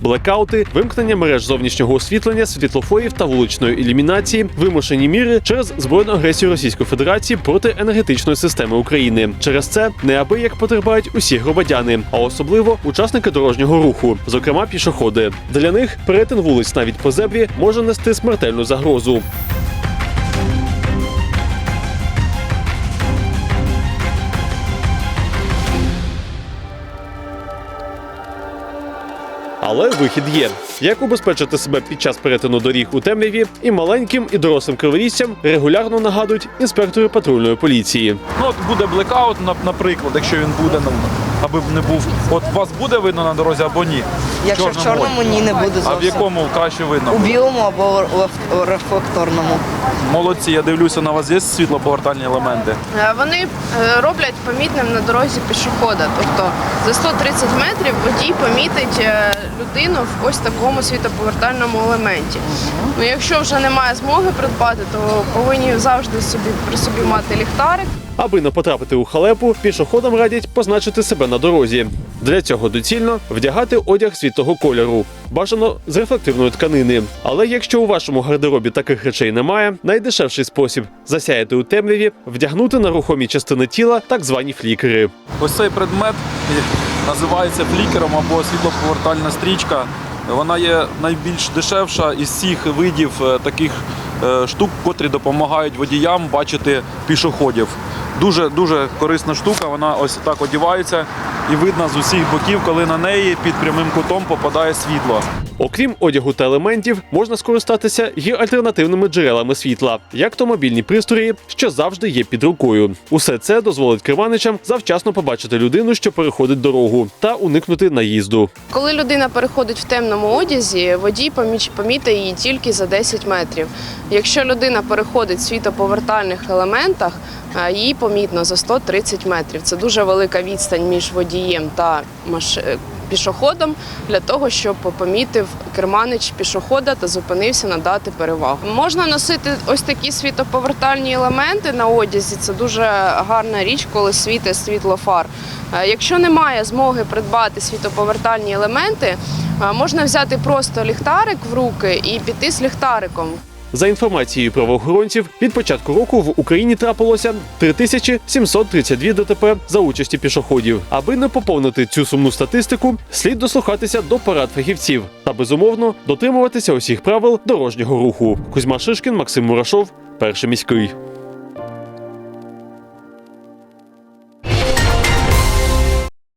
блекаути, вимкнення мереж зовнішнього освітлення, світлофорів та вуличної ілюмінації, вимушені міри через збройну агресію Російської Федерації проти енергетичної системи України. Через це неабияк потерпають усі громадяни, а особливо учасники дорожнього руху, зокрема пішоходи. Для них перетин вулиць навіть по зебрі може нести смертельну загрозу. Але вихід є. Як убезпечити себе під час перетину доріг у темряві і маленьким і дорослим криворіжцям регулярно нагадують інспектори патрульної поліції. Ну, от буде блекаут, наприклад, якщо він буде, ну, аби не був. От вас буде видно на дорозі або ні? Якщо в чорному ні, не буде А в якому краще видно? У білому або в рефлекторному. Молодці, я дивлюся, на вас є світлоповертальні елементи. Е, Вони е, роблять помітним на дорозі пішохода. Тобто за 130 метрів водій помітить е, людину в ось такому світоповертальному елементі. Ну, якщо вже немає змоги придбати, то повинні завжди собі при собі мати ліхтарик. Аби не потрапити у халепу, пішоходам радять позначити себе на дорозі. Для цього доцільно вдягати одяг світлого кольору, бажано з рефлективної тканини. Але якщо у вашому гардеробі таких речей немає, найдешевший спосіб засяяти у темряві вдягнути на рухомі частини тіла так звані флікери. Ось цей предмет називається флікером або світлоповертальна стрічка. Вона є найбільш дешевша із всіх видів е, таких е, штук, котрі допомагають водіям бачити пішоходів. Дуже дуже корисна штука. Вона ось так одівається і видно з усіх боків, коли на неї під прямим кутом попадає світло. Окрім одягу та елементів, можна скористатися і альтернативними джерелами світла, як то мобільні пристрої, що завжди є під рукою. Усе це дозволить керманичам завчасно побачити людину, що переходить дорогу, та уникнути наїзду. Коли людина переходить в темному одязі, водій поміч- помітить її тільки за 10 метрів. Якщо людина переходить в світоповертальних елементах, е, її помітно за 130 метрів. Це дуже велика відстань між водієм та маш... е, пішоходом для того, щоб помітив керманич пішохода та зупинився надати перевагу. Можна носити ось такі світоповертальні елементи на одязі. Це дуже гарна річ, коли світить світло фар. Е, Якщо немає змоги придбати світоповертальні елементи, е, можна взяти просто ліхтарик в руки і піти з ліхтариком. За інформацією правоохоронців, від початку року в Україні трапилося 3732 ДТП за участі пішоходів. Аби не поповнити цю сумну статистику, слід дослухатися до парад фахівців та безумовно дотримуватися усіх правил дорожнього руху. Кузьма Шишкін, Максим Мурашов, перший міський.